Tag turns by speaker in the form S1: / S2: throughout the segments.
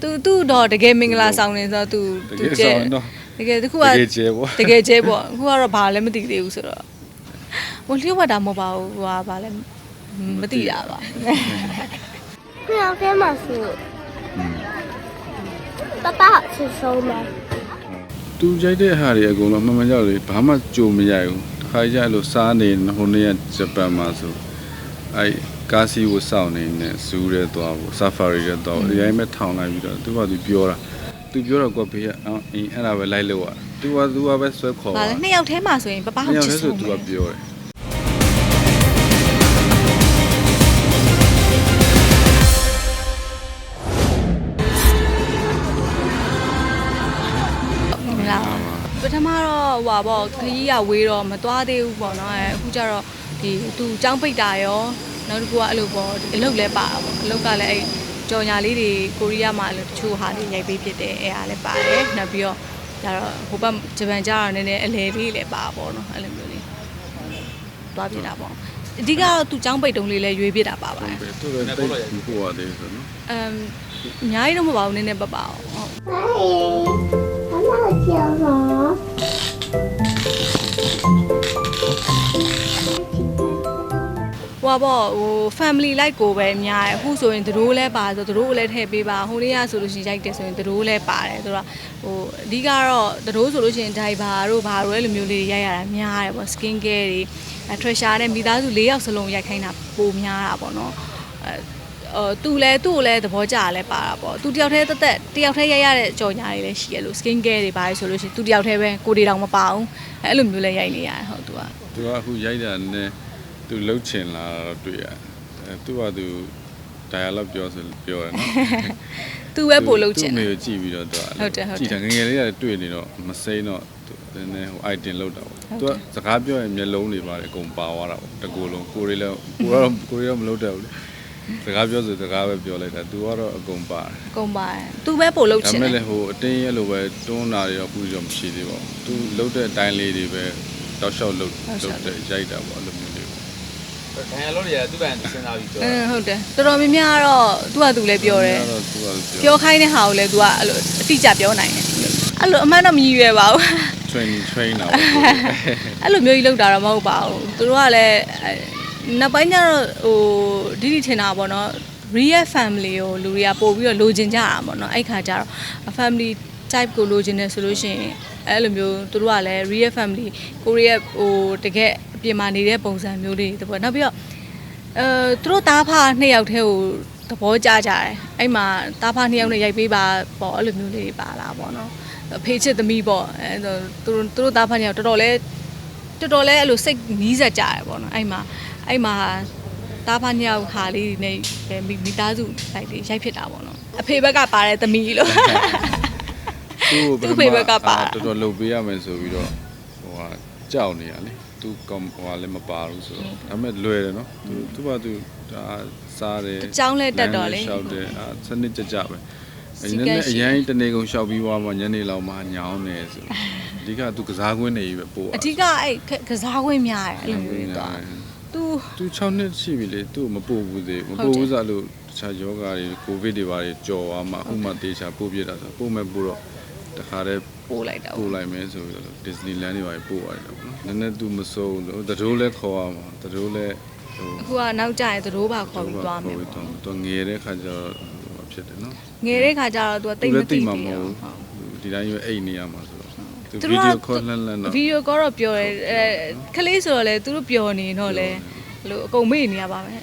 S1: သူသူတော့တကယ်မင်္ဂလာဆောင်နေဆိုတော့သူသူ
S2: ကျဲတ
S1: ကယ်တခုက
S2: တ
S1: က
S2: ယ်ကျဲပေါ့
S1: တကယ်ကျဲပေါ့အခုကတော့ဘာလည်းမသိသေးဘူးဆိုတော့ဟိုလျှော့ပါတာမဟုတ်ပါဘူးဟိုကဘာလည်းမသိတာပါ
S3: ခုရောက်ခဲ့
S2: မှဆို
S3: ပပဆူဆုံးမယ်
S2: သူကြိုက်တဲ့ဟာတွေအကုန်လုံးမှန်မှန်ကြောက်လေဘာမှကြုံမရဘူးတခါကြလို့စားနေဟိုနေ့ကဂျပန်မှာဆို အဲကာစီကိုစောင့်နေနေဇူးရဲသွားဖို့ဆာဖာရီရဲသွားဖို့ဒီတိုင်းပဲထောင်လိုက်ပြီးတော့သူကသူပြောတာသူပြောတော့ကိုဖေးကအင်းအဲ့ဒါပဲလိုက်လို့อ่ะသူကသူကပဲဆွဲခေါ်
S1: ဘာလဲနှစ်ယောက်ထဲမှာဆိုရင်ပပဟုတ်
S2: ညော
S1: ချ
S2: င်
S1: စ်
S2: လဲဆို
S1: ဆုံး
S2: သူ
S1: ပဲ
S2: ကပြောတယ်
S1: မလားပထမတော့ဟိုပါပေါ့ခကြီးကဝေးတော့မသွားသေးဘူးပေါ့နော်အဲအခုကျတော့ ဒီသူចောင်းပိတ်တာရောနောက်တစ်ခုကအဲ့လိုပေါ့အလုပ်လည်းပါတာပေါ့အလုပ်ကလည်းအဲ့ကြော်ညာလေးတွေကိုရီးယားမှာအဲ့လိုတချို့ဟာတွေရိုက်ပေးဖြစ်တယ်အဲ့အားလည်းပါတယ်နောက်ပြီးတော့ဒါတော့ဟိုဘက်ဂျပန်ကြတော့နည်းနည်းအလဲလေးလည်းပါပေါ့နော်အဲ့လိုမျိုးလေးသွားပြတာပေါ့အဓိကတော့သူចောင်းပိတ်တုံးလေးလည်းရွေးပြတာပါပါတယ်
S2: သူလည်းပိတ်ပြီးပို့ရတယ်ဆိုနော်
S1: အမ်အများကြီးတော့မပါဘူးနည်းနည်းပပအောင်ဟုတ်
S3: Bye မမကျောင်းပါ
S1: ဟိုပါပေါ့ဟို family like ကိုပဲအများတယ်အခုဆိုရင်တို့လည်းပါဆိုတို့လည်းထည့်ပေးပါဟိုနေ့ကဆိုလို့ရှိရင်ရိုက်တယ်ဆိုရင်တို့လည်းပါတယ်ဆိုတော့ဟိုအဓိကတော့တို့ဆိုလို့ရှိရင် diaper တို့ဘာတို့အဲ့လိုမျိုးလေးတွေရိုက်ရတာများတယ်ပေါ့ skin care တွေအဲ treasure နဲ့မိသားစု၄ယောက်စလုံးရိုက်ခိုင်းတာပိုများတာပေါ့နော်အဲအော်သူလည်းသူ့ကိုလည်းသဘောကျတာလည်းပါတာပေါ့သူတယောက်တည်းတက်တက်တယောက်တည်းရိုက်ရတဲ့ကြော်ညာတွေလည်းရှိရလို့ skin care တွေပါဆိုလို့ရှိရင်သူတယောက်တည်းပဲကိုယ်တွေတောင်မပါဘူးအဲအဲ့လိုမျိုးလည်းရိုက်နေရတယ်ဟုတ်သူက
S2: သူကအခုရိုက်တာနဲ့ သူလှုပ်ချင်လာတော့တွေ့ရအဲသူကသူ dialogue ပြောဆိုပြောရနော်
S1: သူပဲပို့လုပ်ချင်
S2: သူ့
S1: တယ်
S2: မေကိုကြည့်ပြီးတော့သူက
S1: ဟုတ်တယ်ဟုတ်တယ်
S2: ကြည့်တယ်ငယ်ငယ်လေးကတွေ့နေတော့မစိမ့်တော့သူနည်းနည်းဟို item လောက်တာပေါ့
S1: ဟုတ်
S2: သူ
S1: တယ်
S2: ကစကားပြောရင်မျက်လုံးတွေပါတယ်အကုန်ပါသွားတာပေါ့တကူလုံးကိုရီလည်းကိုကတော့ကိုရီတော့မလုပ်တတ်ဘူးလေစကားပြောဆိုစကားပဲပြောလိုက်တာသူကတော့အကုန်ပါတယ်
S1: ကုန်ပါတယ်သူပဲပို့လုပ်
S2: ဒါ
S1: ချင်
S2: မဲ့
S1: တယ်
S2: လည်းဟိုအတင်းရဲ့လိုပဲတွန်းတာတွေတော့အခုတော့မရှိသေးပါဘူးသူလှုပ်တဲ့အတိုင်းလေးတွေပဲတောက်လျှောက်လှုပ်လှုပ်တဲ့ရိုက်တာပေါ့အဲ့လိုမျိုးလေးပေါ့
S4: ဒန်ရလုံးတွေကသူ့ဘန်သူစဉ်းစားပြီးပြော
S1: အင်းဟုတ်တယ်တော်တော်များများကတော့သူကသူလည်းပြောတယ်
S2: အဲ့တော့သူက
S1: ပြော
S2: ပြော
S1: ခိုင်းတဲ့ဟာကိုလည်းသူကအဲ့လိုအတိအကျပြောနိုင်တယ်အဲ့လိုအမှန်တော့မရည်ရွယ်ပါဘူး
S2: train train တာပေါ့
S1: အဲ့လိုမျိုးကြီးလောက်တာတော့မဟုတ်ပါဘူးသူတို့ကလည်းအဲနောက်ပိုင်းကျတော့ဟိုဒီဒီထင်တာပေါ့နော် real family ကိုလူတွေကပို့ပြီးတော့လိုချင်ကြတာပေါ့နော်အဲ့ခါကျတော့ family type ကိုလိုချင်တယ်ဆိုလို့ရှိရင်အဲ့လိုမျိုးသူတို့ကလည်း real family ကိုရီးယားဟိုတကယ်အ ပြင်မှာနေတဲ့ပုံစံမျိုးလေးတပေါ့နောက်ပြီးတော့အဲသူတို့သားဖာနှစ်ယောက်တည်းကိုသဘောကျကြတယ်အဲ့မှာသားဖာနှစ်ယောက်နဲ့ရိုက်ပေးပါပေါ့အဲ့လိုမျိုးလေးပါလာပေါ့နော်အဖေချစ်သမီးပေါ့အဲသူတို့သူတို့သားဖာနှစ်ယောက်တော်တော်လေးတော်တော်လေးအဲ့လိုစိတ်နီးစက်ကြရပေါ့နော်အဲ့မှာအဲ့မှာတားဖာနှစ်ယောက်ဟာလေးနေမိမိသားစုလိုက်လေးရိုက်ဖြစ်တာပေါ့နော်အဖေဘက်ကပါတဲ့သမီးလို့
S2: သူ့
S1: သူ့ဖေဘက်ကပါ
S2: တော်တော်လှုပ်ပေးရမယ်ဆိုပြီးတော့ဟိုဟာကြောက်နေရလေ သူကောင်ဟိုဟာလည်းမပါဘူးဆိုတော့ဒါပေမဲ့လွယ်တယ်နော်သူသူကသူဒါစားတယ်
S1: အကြောင်းလဲတက်တော့လေ
S2: လမ်းလည်းလျှောက်တယ်အာစနစ်ကြကြပဲ
S1: စီ
S2: အဲ့
S1: ကံ
S2: နည်း
S1: ရှိ
S2: အရင်တနေကုန်လျှောက်ပြီးသွားမှညနေလောက်မှညောင်းနေဆိုအဓိကသူကစားကွင်းနေပြီပဲပို့
S1: အဓိကအဲ့ကစားခွင့်များတယ်အဲ့လိုမျိုးတော့သူ
S2: သူ6နှစ်ရှိပြီလေသူ့မပို့ဘူးသေးဘူးမ
S1: ဟုတ်တယ်
S2: ပို့ဘူးဆိုလို့တခြားယောဂါတွေကိုဗစ်တွေဘာတွေကြော်သွားမှအခုမှတေချာပို့ပြတာဆိုပို့မဲ့ပို့တော့ တခါတည်း
S1: ပို့လိုက်တာ
S2: ပို့လိုက်မယ်ဆိုပြီးတော့ဒစ္စနီလန်းတွေပါပို့ရတယ်ပေါ့နော်နည်းနည်းသူမစိုးဘူးတတိုးလဲခေါ်ရမှာတတိုးလဲဟို
S1: အခုကနောက်ကျရင်သတို့ပါခေါ်ပြီးသွားမယ်
S2: ခေါ်
S1: ပေါ့
S2: ပြီးတော့ငယ်တဲ့ခါကျတော့ဟိုဖြစ်တယ်နော်
S1: ငယ်တဲ့ခါကျတော့သူကတိတ်မသိ
S2: သူလည်း
S1: ဘူး
S2: မှာမ
S1: ဟုတ်
S2: ဘူးဒီတိုင်းရွအိတ်နေရမှာဆိုတော့သူ
S1: သူ
S2: ဗီ
S1: တို့က
S2: ဒီယိုခေါ်လှမ်းလှမ်းတော့
S1: ဗီဒီယိုကောတော့ပြောတယ်အဲခလေးဆိုတော့လေသူတို့ပြောနေတော့လေဘလို့အကုန်မေ့နေရပါမယ်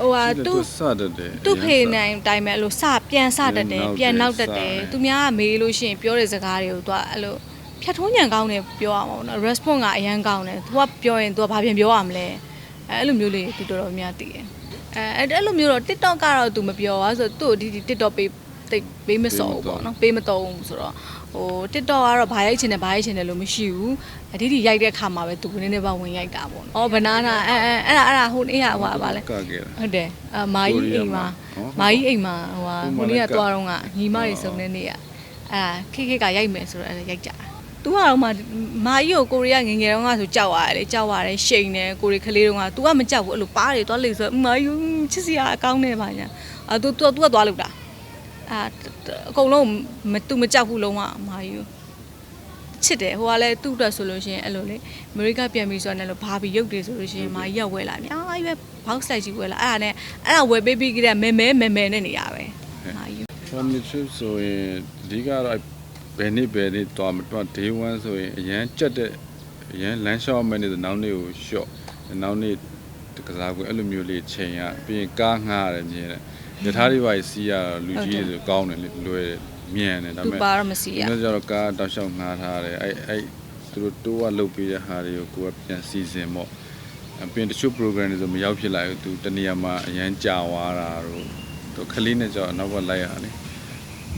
S1: ဟိုဟာသူ
S2: စတတ်တယ်
S1: သူ့ဖေနိုင်တိုင်းပဲအဲ့လိုစပြန်စတတ်တယ်ပြန်နောက်တတ်တယ်သူများကမေးလို့ရှိရင်ပြောတဲ့စကားတွေကိုသူကအဲ့လိုဖြတ်ထုံးညံကောင်းတယ်ပြောရမှာပေါ့နော် response ကအရန်ကောင်းတယ်သူကပြောရင်သူကဘာပြန်ပြောရမလဲအဲအဲ့လိုမျိုးလေးသူတော်တော်များသိတယ်အဲအဲ့အဲ့လိုမျိုးတော့ TikTok ကတော့သူမပြောပါဆိုတော့သူ့ဒီဒီ TikTok ပေးတိတ်ပေးမစော်ဘူးပေါ့နော်ပေးမတော့ဘူးဆိုတော့ ဟို TikTok ကတော့ဘာရိုက်ချင်တယ်ဘာရိုက်ချင်တယ်လို့မရှိဘူးအဒီဒီရိုက်တဲ့ခါမှာပဲသူနည်းနည်းပါဝင်ရိုက်တာပေါ့နော်အော်ဘနာနာအဲအဲအဲ့ဒါအဲ့ဒါဟိုနေ့ကဟိုပါလဲ
S2: ကခဲ့တာ
S1: ဟုတ်တယ်အမာကြီးအိမ်မှာ
S2: ဟော
S1: မာကြီးအိမ်မှာဟိုဟာ
S2: ဟို
S1: ဟို
S2: မှာ
S1: နေ့
S2: လည်း
S1: က
S2: က
S1: သွားတော့ကညီမတွေစုံတဲ့နေ့ကအဲခိခိကရိုက်မယ်ဆိုတော့အဲရိုက်ကြတာသူကတော့မှမာကြီးကိုကိုရီးယားငယ်ငယ်တုန်းကဆိုကြောက်ရတယ်လေကြောက်ရတယ်ရှိန်တယ်ကိုရီကလေးတုန်းက तू ကမကြောက်ဘူးအဲ့လိုပါးတွေသွားလိမ့်ဆိုမာကြီးချစ်စရာအကောင်းနေပါညာအဲ तू तू ကသွားလို့တာ အာအကုန်လုံးမသူမကြောက်ဘူးလုံးဝအမာယူချစ်တယ်ဟိုကလည်းသူ့အတွက်ဆိုလို့ရှိရင်အဲ့လိုလေအမေရိကပြန်ပြီးဆိုတော့လည်းဘာဘီရုပ်တွေဆိုလို့ရှိရင်မာကြီးရောက်ဝဲလာအများကြီးပဲဘောက်ဆိုင်ကြီးဝဲလာအဲ့ဒါနဲ့အဲ့ဒါဝယ်ပေးပြီးကြတဲ့မဲမဲမဲမဲနဲ့နေရပဲမာယူ
S2: family trip ဆိုရင်အဓိကတော့ဘယ်နေ့ဘယ်နေ့တွားမတွား day 1ဆိုရင်အရန်ကြက်တဲ့အရန်လမ်းလျှောက်မယ်နေနောက်နေ့ကို short နောက်နေ့ကစားကွယ်အဲ့လိုမျိုးလေးချိန်ရပြီးရင်ကားငှားရတယ်မြင်တယ် ယထာတွေပါစီးရတော့လူကြီးတွေဆိုကောင်းတယ်လေလွယ်တယ်မြန်တယ်ဒါ
S1: သူ
S2: ပေမဲ့
S1: ပါတော့မစီရ
S2: ဒီနေ့ကျတော့ကားတောက်လျှောက်ငှားထားတယ်အဲ့အဲ့သူတို့တိုးကလုတ်ပေးတဲ့ဟာတွေကိုကိုယ်ကပြန်စီစဉ်ပေါ့အပြင်တချို့ program တွေဆိုမရောက်ဖြစ်လာဘူးသူတနေရာမှာအရန်ကြာသွားတာတို့သူခလေးနဲ့ကြောအနောက်ကလိုက်ရတယ်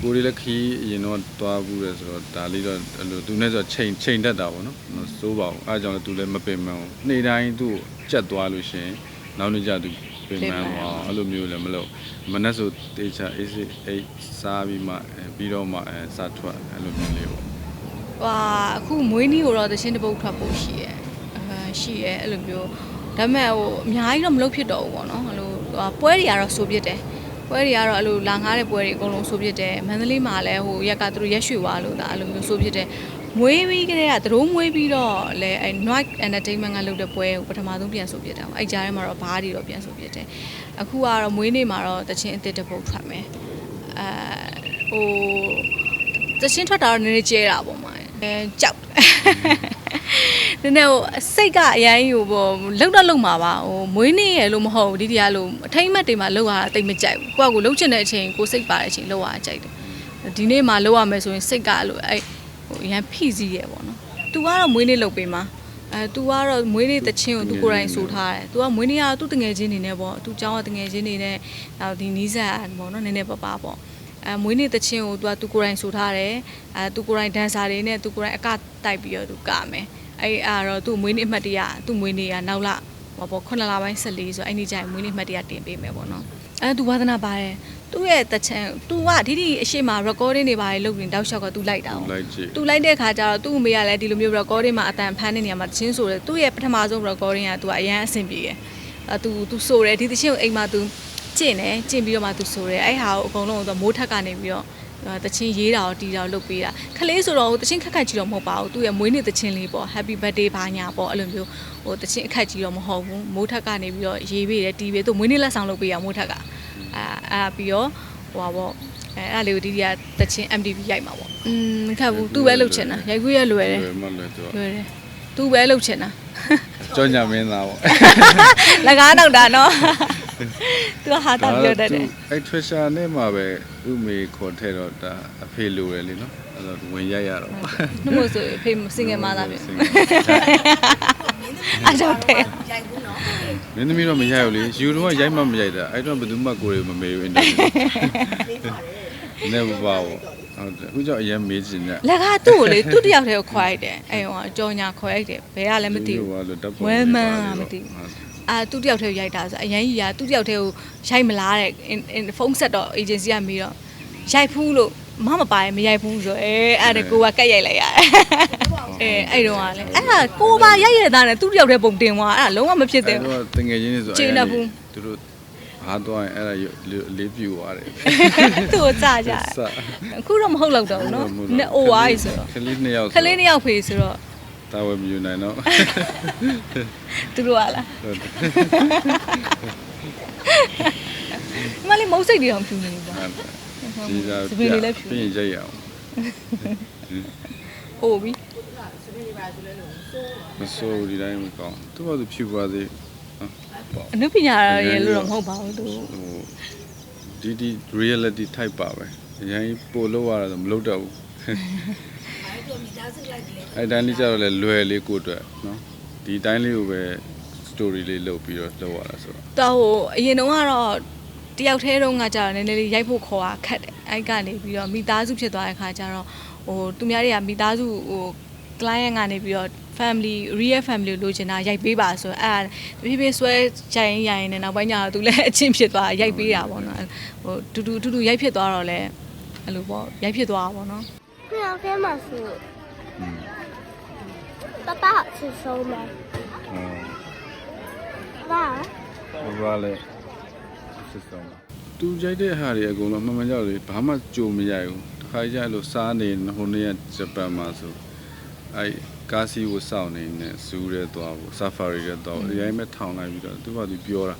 S2: ကိုယ်တွေလည်းခီးအရင်တော့တွားဘူးတယ်ဆိုတော့ဒါလေးတော့အဲ့လိုသူနဲ့ဆိုချိန်ချိန်တတ်တာပေါ့နော်မစိုးပါဘူးအဲအကြောင့်လည်းသူလည်းမပင်မဘူးနေ့တိုင်းသူ့ကိုကြက်သွားလို့ရှရင်နောက်နေ့ကျသူ ပင်မသွားအဲ့လိုမျိုးလည်းမလုပ်မနေ့ဆိုတေချာအေးစိအိတ်စားပြီးမှအဲပြီးတော့မှအဲစထွက်အဲ့လိုမျိုးလေးပေါ့
S1: ဟာအခုမွေးနေ့ကိုတော့တချင်းတစ်ပုတ်ထွက်ဖို့ရှိရဲအဲရှိရဲအဲ့လိုမျိုးဒါပေမဲ့ဟိုအများကြီးတော့မလုပ်ဖြစ်တော့ဘူးပေါ့နော်အဲ့လိုဟိုပွဲတွေကတော့ဆိုပြစ်တယ်ပွဲတွေကတော့အဲ့လိုလာငားတဲ့ပွဲတွေအကုန်လုံးဆိုပြစ်တယ်မန္တလေးမှာလည်းဟိုရက်ကသူတို့ရက်ရွှေသွားလို့ဒါအဲ့လိုမျိုးဆိုပြစ်တယ် မွေးပြီးကလေးကသူတို့မွေးပြီးတော့လဲအဲ night entertainment ကလုပ်တဲ့ပွဲကိုပထမဆုံးပြန်ဆိုပြစ်တယ်အဲ့ကြားထဲမှာတော့ဘားတွေတော့ပြန်ဆိုပြစ်တယ်အခုကတော့မွေးနေ့မှာတော့တချင်းအစ်စ်တစ်ပုတ်ထွက်မယ်အဲဟိုသချင်းထွက်တာတော့နည်းနည်းကျဲတာပေါ့မှာအဲကြောက်နည်းနည်းဟိုစိတ်ကအရန်ကြီးဟိုပေါ့လှုပ်တော့လှုပ်မှာပါဟိုမွေးနေ့ရလို့မဟုတ်ဘူးဒီတရားလို့အထိမ့်မက်တွေမှာလှုပ်ရတာတိတ်မကြိုက်ဘူးကိုကကိုလှုပ်ချင်တဲ့အချိန်ကိုစိတ်ပါတဲ့အချိန်လှုပ်ရတာကြိုက်တယ်ဒီနေ့မှလှုပ်ရမယ်ဆိုရင်စိတ်ကအဲ့လိုအဲ့ ဟိုအရန်ဖိစီးရပေါ့နော် तू ကတော့မွေးနေ့လှုပ်ပေးမှာအဲ तू ကတော့မွေးနေ့တချင်းကို तू ကိုယ်တိုင်ဆိုထားတယ် तू ကမွေးနေ့ကသူ့တငယ်ချင်းနေနဲ့ပေါ့ तू ကျောင်းကတငယ်ချင်းနေနဲ့နောက်ဒီနီးစပ်ပေါ့နော်နည်းနည်းပါးပါးပေါ့ အဲမွေးနေ့တချင်းကိုသူကသူကိုယ်တိုင်ဆိုထားတယ်အဲသူကိုယ်တိုင်ဒန်ဆာတွေနဲ့သူကိုယ်တိုင်အကတိုက်ပြီးတော့သူကမယ်အဲ့အားတော့သူ့မွေးနေ့အမှတ်တရသူ့မွေးနေ့ကနောက်လဟောပေါ့9လပိုင်း14ဆိုအဲ့ဒီကျရင်မွေးနေ့အမှတ်တရတင်ပေးမယ်ပေါ့နော် အဲသူဝါသနာပါတယ်သူ့ရဲ့တချင်သူကဒီဒီအရှိမ recording တွေပါတယ်လုပ်ရင်တောက်လျှောက်ကသူလိုက်တာ哦
S2: လိုက်ကြည့်
S1: သူလိုက်တဲ့ခါကျတော့သူ့အမေကလည်းဒီလိုမျိုး recording မှာအတန်ဖမ်းတဲ့နေရာမှာတချင်းဆိုတယ်သူ့ရဲ့ပထမဆုံး recording ကသူကအရန်အဆင်ပြေတယ်အဲသူသူဆိုတယ်ဒီတချင်းကိုအိမ်မှာသူကျင့်တယ်ကျင့်ပြီးတော့မှသူဆိုတယ်အဲ့ဟာကိုအကုန်လုံးကိုသူမိုးထက်ကနေပြီးတော့ တချင်းရေးတာရောတီတာရောလုပ်ပေးတာခလေးဆိုတော့တချင်းခက်ခက်ကြီးတော့မဟုတ်ပါဘူးသူ့ရဲ့မွေးနေ့တချင်းလေးပေါ့ happy birthday ဘာညာပေါ့အဲ့လိုမျိုးဟိုတချင်းအခက်ကြီးတော့မဟုတ်ဘူးမိုးထက်ကနေပြီးတော့ရေးပေးတယ်တီးပေးသူမွေးနေ့လက်ဆောင်လုပ်ပေးရမိုးထက်ကအာအာပြီးတော့ဟိုပါပေါ့အဲအဲ့ဒါလေးကိုဒီဒီကတချင်း MTV ရိုက်မှာပေါ့อืมမခက်ဘူးသူပဲလုပ်ချင်တာရိုက်ခွေးရလွယ်တယ်
S2: လွယ်မလွယ်တော့
S1: လွယ်တယ်သူပဲလုပ်ချင်တာ
S2: ကြောညာမင်းသားပေါ့
S1: လကားနောက်တာနော် သူကဟာတာပြောတတ်တယ်
S2: အဲ့ Twitter နဲ့မှာပဲဥမေခေါ်ထဲတော့ဒါအဖေလိုတယ်လေနော်အဲ့တော့ဝင်ရိုက်ရတော့
S1: နှမို့ဆိုအဖေစင်ငယ်မသားပြီအားကြောင့်တဲ့
S2: မင်းသမီးတော့မရိုက်ဘူးလေယူတော့ရိုက်မှမရိုက်တာအဲ့တော့ဘယ်သူမှကိုယ်တွေမမေဘူးအင်တာနက်နေပါပါဘူး ဟုတ်တယ်အခုကြောင့်အရင်မေးချင်တယ်
S1: လကားသူ့ကိုလေသူ့တယောက်တည်းကိုခေါ်ရိုက်တယ်အဲ့ဟိုအကြောညာခေါ်ရိုက်တယ်ဘယ်ကလည်းမသိဘူးဝဲမှန်းမသိဘူးအာသူ့တယောက်တည်းကိုရိုက်တာဆိုအရန်ကြီးကသူ့တယောက်တည်းကိုရိုက်မလားတဲ့ဖုန်းဆက်တော့ agency ကမေးတော့ရိုက်ဖူးလို့မမပါရင်မရိုက်ဘူးဆိုအဲအဲ့ဒါကိုကကတ်ရိုက်လိုက်ရတယ်အဲအဲ့တော့ကလည်းအဲ့ဒါကိုပါရိုက်ရတဲ့နဲ့သူ့တယောက်တည်းပုံတင်သွားအဲ့ဒါလုံးဝမဖြစ်သ
S2: အဲ့
S1: င့်ဘူး
S2: တော့တငယ်ချင်းတွေဆို
S1: ကျေနပ်ဘူး
S2: သူတို့ ဘာတော့ရင်အဲ့ဒါလေးပြူသွားတယ်
S1: သူ့ကိုကြာကြတယ်
S2: စ
S1: အခုတော့မဟုတ်တော့တော့ဘူးနော်နဲ့အိုဝါးကြီးဆိုတော့
S2: ခလေးနှစ်ယောက်
S1: ခလေးနှစ်ယောက်ဖေးဆိုတော့
S2: တာဝယ်မယူနိုင်တော့
S1: သူတို့ကလား
S2: ဟုတ်တယ်
S1: ဒီမလေးမုတ်စိတ်တွေအောင်ဖြူနေပြီပေါ့
S2: ဒီသာ
S1: စပင်းလေးလည်းဖြူ
S2: ပြင်ရိုက်ရအောင်
S1: အိုပြီ
S2: မစိုးဒီတိုင်းမကောင်းသူ့ဘာသူဖြူပါသေးပေါ့
S1: အနုပညာရဲ့လို့တော့မဟုတ်ပါဘူးသူ
S2: ဟိုဒီဒီ reality type ပါပဲအရင်ပို့လို့ရတာဆိုမလုပ်တော့ဘူးအဲ့တိုင်းလေးကြတော့လေလွယ်လေးကိုအတွက်နော်ဒီတိုင်းလေးကိုပဲ story လေးလုပ်ပြီးတော့လုပ်ရတာဆိုတော့
S1: တော့ဟိုအရင်တုန်းကတော့တယောက်တည်းတုန်းကကြာတော့နည်းနည်းလေးရိုက်ဖို့ခေါ်တာခက်တယ်အဲ့ကနေပြီးတော့မိသားစုဖြစ်သွားတဲ့ခါကျတော့ဟိုသူများတွေကမိသားစုဟို client ကနေပြီးတော့ family real family လိုချင်တာရိုက်ပေးပါဆိုအဲ့ဒါဖြည်းဖြည်းဆွဲကြိုင်ရိုင်နေနောက်ပိုင်းညာသူလည်းအချင်းဖြစ်သွားရိုက်ပေးတာပေါ့နော်ဟိုတူတူတူတူရိုက်ဖြစ်သွားတော့လဲအဲ့လိုပေါ့ရိုက်ဖြစ်သွားတာပေါ့နော်
S3: ကိုယ်ကဲ
S2: မဆူ
S3: ပပအချစ်ဆုံး
S2: မ
S3: ယ်ဘာ
S2: ဘာလဲချစ်ဆုံးသူကြိုက်တဲ့ဟာတွေအကုန်လုံးမှန်မှန်ကြောက်လေဘာမှကြုံမရဘူးတခါကြအဲ့လိုစားနေဟိုနေ့ကဂျပန်မှာဆို အဲ့ကားစီးကိုစောင့်နေနေဇူးရဲသွားဖို့ဆာဖာရီရဲသွားဖို့အရင်မဲ့ထောင်လိုက်ပြီးတော့သူကသူပြောတာ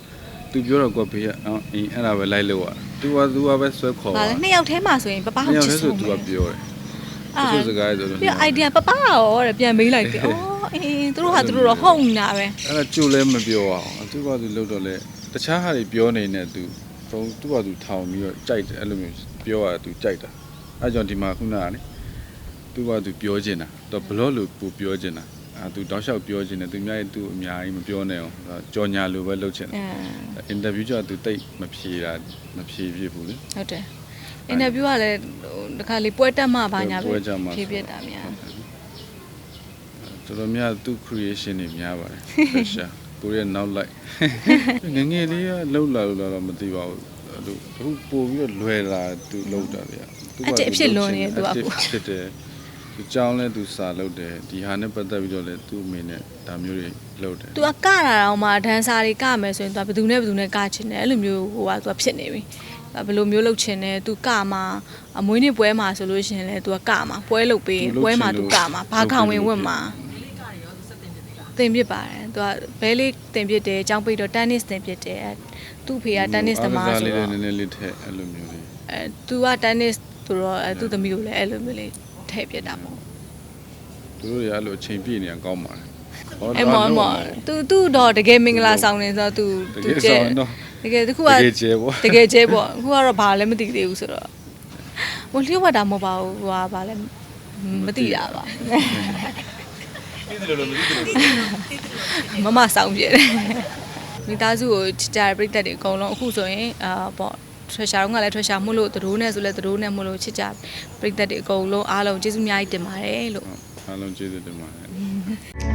S2: သူပြောတော့ကိုဘေးကအင်းအဲ့ဒါပဲလိုက်လို့ရသူကသူကပဲဆွဲခေါ်။
S1: ဗာ
S2: ပါ
S1: လဲနှစ်ယောက်ထဲမှာဆိုရင်ပပ
S2: ည
S1: ကိုချော
S2: င်
S1: စ်
S2: လဲဆို
S1: ဆုံး
S2: သူ
S1: ပဲ
S2: ကပြောတယ်
S1: အာ
S2: သူစကားဆိုတော့
S1: ပြီးတော့ idea ပပရောတဲ့ပြန်မေးလိုက်တယ်။အော်အေးသူတို့ဟာသူတို့တော့ဟုတ်နေတာပဲ
S2: အဲ့ဒါကြိုလဲမပြောအောင်သူကသူလှုပ်တော့လဲတခြားဟာတွေပြောနေနေသူဖုန်းသူကသူထောင်ပြီးတော့ကြိုက်တယ်အဲ့လိုမျိုးပြောရသူကြိုက်တာအဲ့ကြောင့်ဒီမှာခုနကလေသူကသူပြောချင်တာ တော့ဘလော့လို့ပူပြောချင်တာအာသူတောက်လျှောက်ပြောချင်တယ်သူများသူအများကြီးမပြောနဲ့အောင်ကြော်ညာလိုပဲလုပ်ချင်။တယ်
S1: အဲ
S2: အင်တာဗျူးကျသူတိတ်မဖြေတာမဖြေဖြစ်ဘူးလေ
S1: ဟုတ်တယ်။အင်တာဗျူးကလည်းဟိုတခါလေးပွဲတက်မှဘာညာပဲ
S2: ပွဲကြမှာ
S1: ဖြစ်ဖြစ်တာများ
S2: တော်တော်များသူ creation တွေများပါတယ် pressure ကိုရီးယားနောက်လိုက်ငယ်ငယ်လေးကလှုပ်လာလို့တော့မသိပါဘူးအဲ့လိုအခုပို့ပြီးတော့လွယ်လာသူလှုပ်တာတွေကသူက
S1: အတစ်အဖြစ်လွန်နေတယ်သူက
S2: အတစ်ဖြစ်တယ် သူကြောင်းလဲသူစာလှုပ်တယ်ဒီဟာနဲ့ပတ်သက်ပြီးတော့လဲသူ့အမေနဲ့ဒါမျိုးတွေလှုပ်တယ် ။
S1: तू ကကတာတော့မှဒန်ဆာတွေကမယ်ဆိုရင် तू ဘယ်သူနဲ့ဘယ်သူနဲ့ကချင်တယ်အဲ့လိုမျိုးဟိုက तू ဖြစ်နေပြီ။ဘယ်လိုမျိုးလုပ်ချင်တယ် तू ကမှာအမွေးနေ့ပွဲမှာဆိုလို့ရှိရင်လည်း तू ကကမှာပွဲလုပ်ပေးပွဲမှာ तू ကမှာဘာခေါင်ဝင်ဝင်မှာတင်ပြစ်ပါတယ်။ तू ကဘဲလေးတင်ပြစ်တယ်အကြောင်းပိတ်တော့ tennis တင်ပြစ်တယ်။သူ့ဖေက tennis သမားဆို
S2: လေး
S1: တော့
S2: နည်းနည်းလေးထည့်အဲ့လိုမျိုးလေး
S1: အဲ तू က tennis ဆိုတော့အဲသူ့သမီးကိုလည်းအဲ့လိုမျိုးလေး ထည့်ပြတာပေါ့
S2: သူတို့ရအဲ့လိုအချိန်ပြည့်နေအောင်ကောင်းပါတယ်
S1: အဲ့မော်မော်သူသူတော့တကယ်မင်္ဂလာဆောင်နေဆိုတော့
S2: သူ
S1: သူ
S2: ကျဲတ
S1: ကယ်တခုက
S2: တ
S1: က
S2: ယ်ကျဲပေါ့
S1: တကယ်ကျဲပေါ့အခုကတော့ဘာလည်းမသိသေးဘူးဆိုတော့ဟိုလျှော့ဝတ်တာမဟုတ်ပါဘူးဟိုကဘာလည်းမသိတာပါ
S4: မ
S1: မဆောင်ပြတယ်မိသားစုကိုချစ်ကြတဲ့ပြည့်သက်တွေအကုန်လုံးအခုဆိုရင်အာပေါ့ ထွေရှာတော့ကလည်းထွေရှာမှုလို့သတို့နဲ့ဆိုလဲသတို့နဲ့မှုလို့ချစ်ကြပြိတ္တတွေအကုန်လုံးအားလုံးကျေးဇူးအများကြီးတင်ပါတယ်လို့
S2: အားလုံးကျေးဇူးတင်ပါတယ်